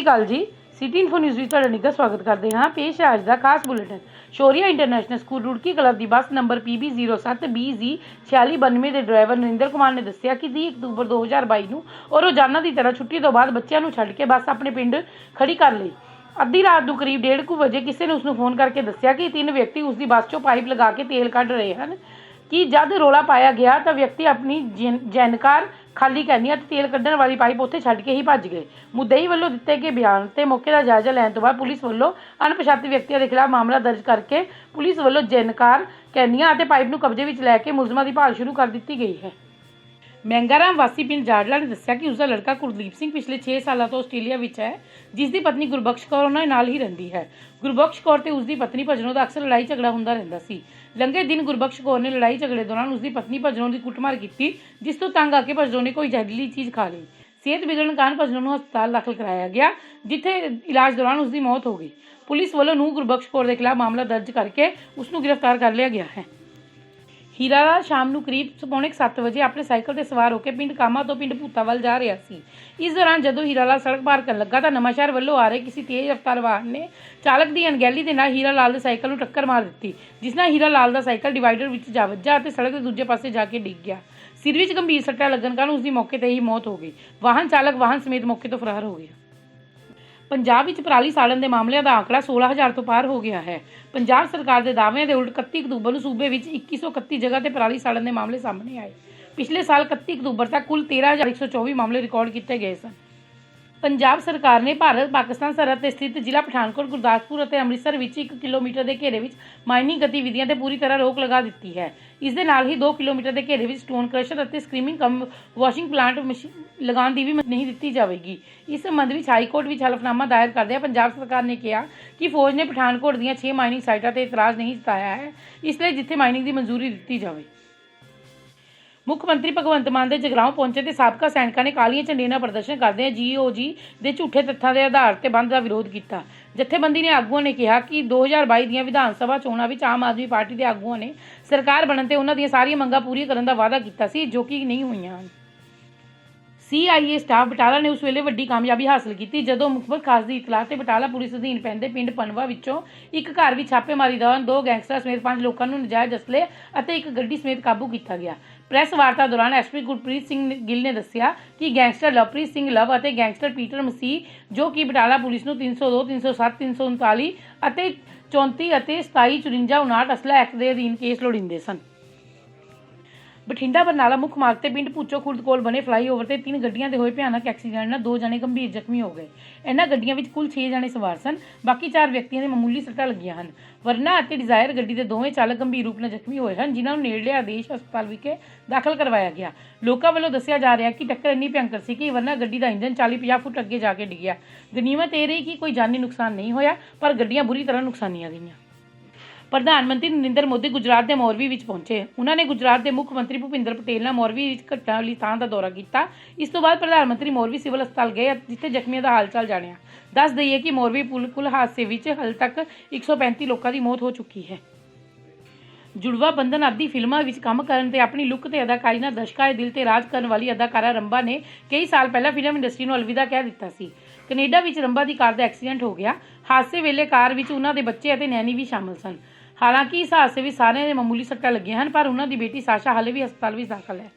ਸ਼੍ਰੀ ਅਕਾਲ ਜੀ। City info news ਵਿੱਚ ਤੁਹਾਡਾ ਨਿੱਘਾ ਸਵਾਗਤ ਕਰਦੇ ਹਾਂ। ਪੇਸ਼ ਹੈ ਅੱਜ ਦਾ ਖਾਸ bulletin. Shaurya international school Rurki club ਦੀ ਬੱਸ ਨੰਬਰ PB07BZ 4692 ਦੇ ਡਰਾਈਵਰ ਨਰਿੰਦਰ ਕੁਮਾਰ ਨੇ ਦੱਸਿਆ ਕਿ 30 ਅਕਤੂਬਰ 2022 ਨੂੰ ਉਹ ਰੋਜ਼ਾਨਾ ਦੀ ਤਰ੍ਹਾਂ ਛੁੱਟੀ ਤੋਂ ਬਾਅਦ ਬੱਚਿਆਂ ਨੂੰ ਛੱਡ ਕੇ ਬੱਸ ਆਪਣੇ ਪਿੰਡ ਖੜੀ ਕਰ ਲਈ। ਅੱਧੀ ਰਾਤ ਨੂੰ ਕਰੀਬ 1:30 ਵਜੇ ਕਿਸੇ ਨੇ ਉਸ ਨੂੰ ਫੋਨ ਕਰਕੇ ਦੱਸਿਆ ਕਿ ਤਿੰਨ ਵਿਅਕਤੀ ਉਸ ਦੀ ਬੱਸ 'ਚੋਂ ਪਾਈਪ ਲਗਾ ਕੇ ਤੇਲ ਕੱਢ ਰਹੇ ਹਨ। ਕਿ ਜਦ ਰੌਲਾ ਪਾਇਆ ਗਿਆ ਤਾਂ ਵਿਅਕਤੀ ਆਪਣੀ ਜੈਨ- ਜੈਨਕਾਰ ਖਾਲੀ ਕਰਨੀ ਅਤੇ ਤੇਲ ਕੱਢਣ ਵਾਲੀ ਪਾਈਪ ਉੱਥੇ ਛੱਡ ਕੇ ਹੀ ਭੱਜ ਗਏ। ਮੁੱਦਈ ਵੱਲੋਂ ਦਿੱਤੇ ਗਏ ਬਿਆਨ ਤੇ ਮੌਕੇ ਦਾ ਜਾਇਜ਼ਾ ਲੈਣ ਤੋਂ ਬਾਅਦ ਪੁਲਿਸ ਵੱਲੋਂ ਅਣਪਛਾਤੇ ਵਿਅਕਤੀਆਂ ਦੇ ਖਿਲਾਫ ਮਾਮਲਾ ਦਰਜ ਕਰਕੇ ਪੁਲਿਸ ਵੱਲੋਂ ਜੈਨਕਾਰ ਕੈਨੀਆਂ ਅਤੇ ਪਾਈਪ ਨੂੰ ਕਬਜ਼ੇ ਵਿੱਚ ਲੈ ਕੇ ਮੁਲਜ਼ਮਾਂ ਦੀ ਭਾਲ ਸ਼ੁਰੂ ਕਰ ਦਿੱਤੀ ਗਈ ਹੈ। ਮਹਿੰਗਾਰਾਮ ਵਾਸੀ ਪਿੰਡ ਜਾੜਲਾ ਨੇ ਦੱਸਿਆ ਕਿ ਉਸ ਦਾ ਲੜਕਾ ਕੁਲਦੀਪ ਸਿੰਘ ਪਿਛਲੇ 6 ਸਾਲਾਂ ਤੋਂ ਆਸਟ੍ਰੇਲੀਆ ਵਿੱਚ ਹੈ ਜਿਸ ਦੀ ਪਤਨੀ ਗੁਰਬਖਸ਼ ਕੌਰ ਉਹਨਾਂ ਨਾਲ ਹੀ ਰਹਿੰਦੀ ਹੈ। ਗੁਰਬਖਸ਼ ਕੌਰ ਤੇ ਉਸ ਦੀ ਪਤਨੀ ਭਜਨੋਂ ਦਾ ਅਕਸਰ ਲੜਾਈ ਝਗੜਾ ਹੁੰਦਾ ਰਹਿੰਦਾ ਸੀ। ਲੰਘੇ ਦਿਨ ਗੁਰਬਖਸ਼ ਕੌਰ ਨੇ ਲੜਾਈ ਝਗੜੇ ਦੌਰਾਨ ਉਸ ਦੀ ਪਤਨੀ ਭਜਨੋਂ ਦੀ ਕੁੱਟਮਾਰ ਕੀਤੀ, ਜਿਸ ਤੋਂ ਤੰਗ ਆ ਕੇ ਭਜਨੋਂ ਨੇ ਕੋਈ ਜ਼ਹਿਰੀਲੀ ਚੀਜ਼ ਖਾ ਲਈ। ਸਿਹਤ ਵਿਗੜਨ ਕਾਰਨ ਭਜਨੋ ਨੂੰ ਹਸਪਤਾਲ ਦਾਖਲ ਕਰਾਇਆ ਗਿਆ, ਜਿੱਥੇ ਇਲਾਜ ਦੌਰਾਨ ਉਸ ਦੀ ਮੌਤ ਹੋ ਗਈ। ਪੁਲਿਸ ਵੱਲੋਂ ਨੂੰ ਗੁਰਬਖਸ਼ ਕੌਰ ਦੇ ਖਿਲਾਫ ਮਾਮਲਾ ਦਰਜ ਕਰਕੇ ਉਸ ਨੂੰ ਗ੍ਰਿਫਤਾਰ ਕਰ ਲਿਆ ਗਿਆ ਹੈ। ਹੀਰਾ ਲਾਲ ਸ਼ਾਮ ਨੂੰ ਕਰੀਬ ਪੌਣੇ 7 ਵਜੇ ਆਪਣੇ ਸਾਈਕਲ ਤੇ ਸਵਾਰ ਹੋ ਕੇ ਪਿੰਡ ਕਾਮਾ ਤੋਂ ਪਿੰਡ ਭੂਤਾ ਵੱਲ ਜਾ ਰਿਹਾ ਸੀ। ਇਸ ਦੌਰਾਨ ਜਦੋਂ ਹੀਰਾ ਲਾਲ ਸੜਕ ਪਾਰ ਕਰਨ ਲੱਗਾ ਤਾਂ ਨਵਾਂਸ਼ਹਿਰ ਵੱਲੋਂ ਆ ਰਹੇ ਕਿਸੇ ਤੇਜ਼ ਰਫ਼ਤਾਰ ਵਾਹਨ ਨੇ ਚਾਲਕ ਦੀ ਅਣਗਹਿਲੀ ਦੇ ਨਾਲ ਹੀਰਾ ਲਾਲ ਦੇ ਸਾਈਕਲ ਨੂੰ ਟੱਕਰ ਮਾਰ ਦਿੱਤੀ, ਜਿਸ ਨਾਲ ਹੀਰਾ ਲਾਲ ਦਾ ਸਾਈਕਲ ਡਿਵਾਈਡਰ ਵਿੱਚ ਜਾ ਵੱਜਾ ਅਤੇ ਸੜਕ ਦੇ ਦੂਜੇ ਪਾਸੇ ਜਾ ਕੇ ਡਿੱਗ ਗਿਆ। ਸਿਰ ਵਿੱਚ ਗੰਭੀਰ ਸੱਟਾਂ ਲੱਗਣ ਕਾਰਨ ਉਸ ਦੀ ਮੌਕੇ ਤੇ ਹੀ ਮੌਤ ਹੋ ਗਈ। ਵਾਹਨ ਚਾਲਕ ਵਾਹਨ ਸਮੇਤ ਮੌਕੇ ਤੋਂ ਫਰਾਰ ਹੋ ਗਿਆ। ਪੰਜਾਬ ਵਿੱਚ ਪਰਾਲੀ ਸਾੜਨ ਦੇ ਮਾਮਲਿਆਂ ਦਾ ਆંકੜਾ 16000 ਤੋਂ ਪਾਰ ਹੋ ਗਿਆ ਹੈ। ਪੰਜਾਬ ਸਰਕਾਰ ਦੇ ਦਾਅਵਿਆਂ ਦੇ ਉਲਟ 31 ਅਕਤੂਬਰ ਨੂੰ ਸੂਬੇ ਵਿੱਚ 2131 ਜਗ੍ਹਾ ਤੇ ਪਰਾਲੀ ਸਾੜਨ ਦੇ ਮਾਮਲੇ ਸਾਹਮਣੇ ਆਏ। ਪਿਛਲੇ ਸਾਲ 31 ਅਕਤੂਬਰ ਤੱਕ ਕੁੱਲ 13124 ਮਾਮਲੇ ਰਿਕਾਰਡ ਕੀਤੇ ਗਏ ਸਨ। ਪੰਜਾਬ ਸਰਕਾਰ ਨੇ ਭਾਰਤ, ਪਾਕਿਸਤਾਨ ਸਰਹੱਦ ਤੇ ਸਥਿਤ ਜ਼ਿਲ੍ਹਾ ਪਠਾਨਕੋਟ, ਗੁਰਦਾਸਪੁਰ ਅਤੇ ਅੰਮ੍ਰਿਤਸਰ ਵਿੱਚ 1 ਕਿਲੋਮੀਟਰ ਦੇ ਘੇਰੇ ਵਿੱਚ ਮਾਈਨਿੰਗ ਗਤੀਵਿਧੀਆਂ ਤੇ ਪੂਰੀ ਤਰ੍ਹਾਂ ਰੋਕ ਲਗਾ ਦਿੱਤੀ ਹੈ। ਇਸ ਦੇ ਨਾਲ ਹੀ 2 ਕਿਲੋਮੀਟਰ ਦੇ ਘੇਰੇ ਵਿੱਚ ਸਟੋਨ ਕ੍ਰਸ਼ਰ ਅਤੇ screening cum, washing plant machine ਲਗਾਉਣ ਦੀ ਵੀ ਨਹੀਂ ਦਿੱਤੀ ਜਾਵੇਗੀ। ਇਸ ਸੰਬੰਧ ਵਿੱਚ ਹਾਈ ਕੋਰਟ ਵਿੱਚ ਹਲਫਨਾਮਾ ਦਾਇਰ ਕਰਦਿਆਂ ਪੰਜਾਬ ਸਰਕਾਰ ਨੇ ਕਿਹਾ ਕਿ ਫੌਜ ਨੇ ਪਠਾਨਕੋਟ ਦੀਆਂ 6 ਮਾਈਨਿੰਗ ਸਾਈਟਾਂ ਤੇ ਇਤਰਾਜ਼ ਨਹੀਂ ਜਤਾਇਆ ਹੈ, ਇਸ ਲਈ ਜਿੱਥੇ ਮਾਈਨਿੰਗ ਦੀ ਮਨਜ਼ੂਰੀ ਦਿੱਤੀ ਜਾਵੇ। ਮੁੱਖ ਮੰਤਰੀ ਭਗਵੰਤ ਮਾਨ ਦੇ ਜਗਰਾਉਂ ਪਹੁੰਚੇ ਤੇ ਸਾਬਕਾ ਸੈਨਿਕਾਂ ਨੇ ਕਾਲੀਆਂ ਝੰਡੀਆਂ ਨਾਲ ਪ੍ਰਦਰਸ਼ਨ ਕਰਦਿਆਂ ਜੀਓਜੀ ਦੇ ਝੂਠੇ ਤੱਥਾਂ ਦੇ ਆਧਾਰ ਤੇ ਬੰਦ ਦਾ ਵਿਰੋਧ ਕੀਤਾ। ਜਥੇਬੰਦੀ ਨੇ ਆਗੂਆਂ ਨੇ ਕਿਹਾ ਕਿ 2022 ਦੀਆਂ ਵਿਧਾਨ ਸਭਾ ਚੋਣਾਂ ਵਿੱਚ ਆਮ ਆਦਮੀ ਪਾਰਟੀ ਦੇ ਆਗੂਆਂ ਨੇ ਸਰਕਾਰ ਬਣਨ ਤੇ ਉਹਨਾਂ ਦੀਆਂ ਸਾਰੀਆਂ ਮੰਗਾਂ ਪੂਰੀਆਂ ਕਰਨ ਦਾ ਵਾਅਦਾ ਕੀਤਾ ਸੀ, ਜੋ ਕਿ ਨਹੀਂ ਹੋਈਆਂ। ਹਨ ਸੀਆਈਏ ਸਟਾਫ ਬਟਾਲਾ ਨੇ ਉਸ ਵੇਲੇ ਵੱਡੀ ਕਾਮਯਾਬੀ ਹਾਸਲ ਕੀਤੀ, ਜਦੋਂ ਮੁਖਬਰ ਖਾਸ ਦੀ ਇਤਲਾਹ ਤੇ ਬਟਾਲਾ ਪੁਲਿਸ ਅਧੀਨ ਪੈਂਦੇ ਪਿੰਡ ਪਨਵਾ ਵਿੱਚੋਂ ਇੱਕ ਘਰ ਵਿੱਚ ਛਾਪੇਮਾਰੀ ਦੌਰਾਨ ਦੋ ਗੈਂਗਸਟਰ ਸਮੇਤ ਪੰਜ ਲੋਕਾਂ ਨੂੰ ਨਜਾਇਜ਼ ਅਸਲੇ ਅਤੇ ਇੱਕ ਗੱਡੀ ਸਮੇਤ ਕਾਬੂ ਕੀਤਾ ਗਿਆ। ਪ੍ਰੈਸ ਵਾਰਤਾ ਦੌਰਾਨ ਐਸਪੀ ਗੁਰਪ੍ਰੀਤ ਸਿੰਘ ਗਿੱਲ ਨੇ ਦੱਸਿਆ ਕਿ ਗੈਂਗਸਟਰ ਲਵਪ੍ਰੀਤ ਸਿੰਘ ਲਵ ਅਤੇ ਗੈਂਗਸਟਰ ਪੀਟਰ ਮਸੀਹ, ਜੋ ਕਿ ਬਟਾਲਾ ਪੁਲਿਸ ਨੂੰ 302 307 339 ਅਤੇ 34 ਅਤੇ 27 54 59 ਅਸਲਾ ਐਕਟ ਦੇ ਅਧੀਨ ਕੇਸ ਲੋੜੀਂਦੇ ਸਨ। ਬਠਿੰਡਾ ਬਰਨਾਲਾ ਮੁੱਖ ਮਾਰਗ ਤੇ ਪਿੰਡ ਭੁੱਚੋ ਖੁਰਦ ਕੋਲ ਬਣੇ ਫਲਾਈਓਵਰ ਤੇ ਤਿੰਨ ਗੱਡੀਆਂ ਦੇ ਹੋਏ ਭਿਆਨਕ ਐਕਸੀਡੈਂਟ ਨਾਲ ਦੋ ਜਣੇ ਗੰਭੀਰ ਜ਼ਖਮੀ ਹੋ ਗਏ। ਇਹਨਾਂ ਗੱਡੀਆਂ ਵਿੱਚ ਕੁੱਲ 6 ਜਣੇ ਸਵਾਰ ਸਨ, ਬਾਕੀ ਚਾਰ ਵਿਅਕਤੀਆਂ ਦੇ ਮਾਮੂਲੀ ਸੱਟਾਂ ਲੱਗੀਆਂ ਹਨ। ਵਰਨਾ ਅਤੇ ਡਿਜ਼ਾਇਰ ਗੱਡੀ ਦੇ ਦੋਵੇਂ ਚਾਲਕ ਗੰਭੀਰ ਰੂਪ ਨਾਲ ਜ਼ਖਮੀ ਹੋਏ ਹਨ, ਜਿਨ੍ਹਾਂ ਨੂੰ ਨੇੜਲੇ ਆਦੇਸ਼ ਹਸਪਤਾਲ ਵਿਖੇ ਦਾਖਲ ਕਰਵਾਇਆ ਗਿਆ। ਲੋਕਾਂ ਵੱਲੋਂ ਦੱਸਿਆ ਜਾ ਰਿਹਾ ਕਿ ਟੱਕਰ ਇੰਨੀ ਭਿਅੰਕਰ ਸੀ ਕਿ ਵਰਨਾ ਗੱਡੀ ਦਾ ਇੰਜਨ 40-50 ਫੁੱਟ ਅੱਗੇ ਜਾ ਕੇ ਡਿੱਗਿਆ। ਗਨੀਮਤ ਇਹ ਰਹੀ ਕਿ ਕੋਈ ਜਾਨੀ ਨੁਕਸਾਨ ਨਹੀਂ ਹੋਇਆ, ਪਰ ਗੱਡੀਆਂ ਬੁਰੀ ਤਰ੍ਹਾਂ ਨੁਕਸਾਨੀਆਂ ਗਈਆਂ। ਪ੍ਰਧਾਨ ਮੰਤਰੀ ਨਰਿੰਦਰ ਮੋਦੀ ਗੁਜਰਾਤ ਦੇ ਮੋਰਵੀ ਵਿੱਚ ਪਹੁੰਚੇ। ਉਹਨਾਂ ਨੇ ਗੁਜਰਾਤ ਦੇ ਮੁੱਖ ਮੰਤਰੀ ਭੁਪਿੰਦਰ ਪਟੇਲ ਨਾਲ ਮੋਰਵੀ ਵਿੱਚ ਘਟਨਾ ਵਾਲੀ ਥਾਂ ਦਾ ਦੌਰਾ ਕੀਤਾ। ਇਸ ਤੋਂ ਬਾਅਦ ਪ੍ਰਧਾਨ ਮੰਤਰੀ ਮੋਰਵੀ ਸਿਵਲ ਹਸਪਤਾਲ ਗਏ ਜਿੱਥੇ ਜ਼ਖਮੀਆਂ ਦਾ ਹਾਲ ਚਾਲ ਜਾਣਿਆ। ਦੱਸ ਦਈਏ ਕਿ ਮੋਰਵੀ ਪੁਲ ਕੁਲ ਹਾਦਸੇ ਵਿੱਚ ਹਾਲ ਤੱਕ 135 ਲੋਕਾਂ ਦੀ ਮੌਤ ਹੋ ਚੁੱਕੀ ਹੈ। ਜੁੜਵਾ ਬੰਧਨ ਆਦਿ ਫਿਲਮਾਂ ਵਿੱਚ ਕੰਮ ਕਰਨ ਤੇ ਆਪਣੀ ਲੁੱਕ ਤੇ ਅਦਾਕਾਰੀ ਨਾਲ ਦਰਸ਼ਕਾਂ ਦੇ ਦਿਲ ਤੇ ਰਾਜ ਕਰਨ ਵਾਲੀ ਅਦਾਕਾਰਾ ਰੰਬਾ ਨੇ ਕਈ ਸਾਲ ਪਹਿਲਾਂ ਫਿਲਮ ਇੰਡਸਟਰੀ ਨੂੰ ਅਲਵਿਦਾ ਕਹਿ ਦਿੱਤਾ ਸੀ। ਕੈਨੇਡਾ ਵਿੱਚ ਰੰਬਾ ਦੀ ਕਾਰ ਦਾ ਐਕਸੀਡੈਂਟ ਹੋ ਗਿਆ। ਹਾਦਸੇ ਵੇਲੇ ਕਾਰ ਵਿੱਚ ਉਹਨਾਂ ਦੇ ਬੱਚੇ ਅਤੇ ਨੈਣੀ ਵੀ ਸ਼ਾਮਲ ਸਨ। ਹਾਲਾਂਕਿ ਇਸ ਹਾਦਸੇ ਵਿੱਚ ਸਾਰਿਆਂ ਦੇ ਮਾਮੂਲੀ ਸੱਟਾਂ ਲੱਗੀਆਂ ਹਨ, ਪਰ ਉਹਨਾਂ ਦੀ ਬੇਟੀ ਸਾਸ਼ਾ ਹਾਲੇ ਵੀ ਹਸਪਤਾਲ ਵਿੱਚ ਦਾਖਲ ਹੈ।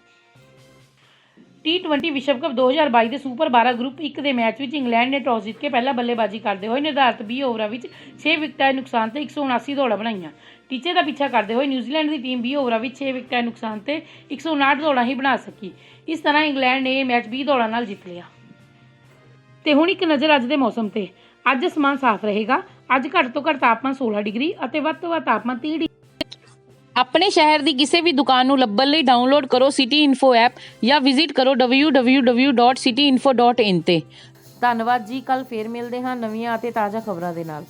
ਟੀ20 ਵਿਸ਼ਵ ਕੱਪ 2022 ਦੇ ਸੁਪਰ 12 ਗਰੁੱਪ 1 ਦੇ ਮੈਚ ਵਿੱਚ ਇੰਗਲੈਂਡ ਨੇ ਟੌਸ ਜਿੱਤ ਕੇ ਪਹਿਲਾਂ ਬੱਲੇਬਾਜ਼ੀ ਕਰਦੇ ਹੋਏ ਨਿਰਧਾਰਤ 20 ਓਵਰਾਂ ਵਿੱਚ 6 ਵਿਕਟਾਂ ਦੇ ਨੁਕਸਾਨ ਤੇ 179 ਦੌੜਾਂ ਬਣਾਈਆਂ। ਟੀਚੇ ਦਾ ਪਿੱਛਾ ਕਰਦੇ ਹੋਏ ਨਿਊਜ਼ੀਲੈਂਡ ਦੀ ਟੀਮ 20 ਓਵਰਾਂ ਵਿੱਚ 6 ਵਿਕਟਾਂ ਦੇ ਨੁਕਸਾਨ ਤੇ 159 ਦੌੜਾਂ ਹੀ ਬਣਾ ਸਕੀ। ਇਸ ਤਰ੍ਹਾਂ ਇੰਗਲੈਂਡ ਨੇ ਇਹ ਮੈਚ 20 ਦੌੜਾਂ ਨਾਲ ਜਿੱਤ ਲਿਆ। ਤੇ ਹੁਣ ਇੱਕ ਨਜ਼ਰ ਅੱਜ ਦੇ ਮੌਸਮ ਤੇ। ਅੱਜ ਅਸਮਾਨ ਸਾਫ਼ ਰਹੇਗਾ। ਅੱਜ ਘੱਟ ਤੋਂ ਘੱਟ ਤਾਪਮਾਨ 16 ਡਿਗਰੀ ਅਤੇ ਵੱਧ ਤੋਂ ਵੱਧ ਤਾਪਮਾਨ 30 ਡਿਗਰੀ। ਆਪਣੇ ਸ਼ਹਿਰ ਦੀ ਕਿਸੇ ਵੀ ਦੁਕਾਨ ਨੂੰ ਲੱਭਣ ਲਈ ਡਾਊਨਲੋਡ ਕਰੋ ਸਿਟੀ ਇਨਫੋ ਐਪ ਜਾਂ ਵਿਜ਼ਿਟ ਕਰੋ www.cityinfo.in ਤੇ। ਧੰਨਵਾਦ ਜੀ ਕੱਲ ਫੇਰ ਮਿਲਦੇ ਹਾਂ ਨਵੀਆਂ ਅਤੇ ਤਾਜ਼ਾ ਖਬਰਾਂ ਦੇ ਨਾਲ।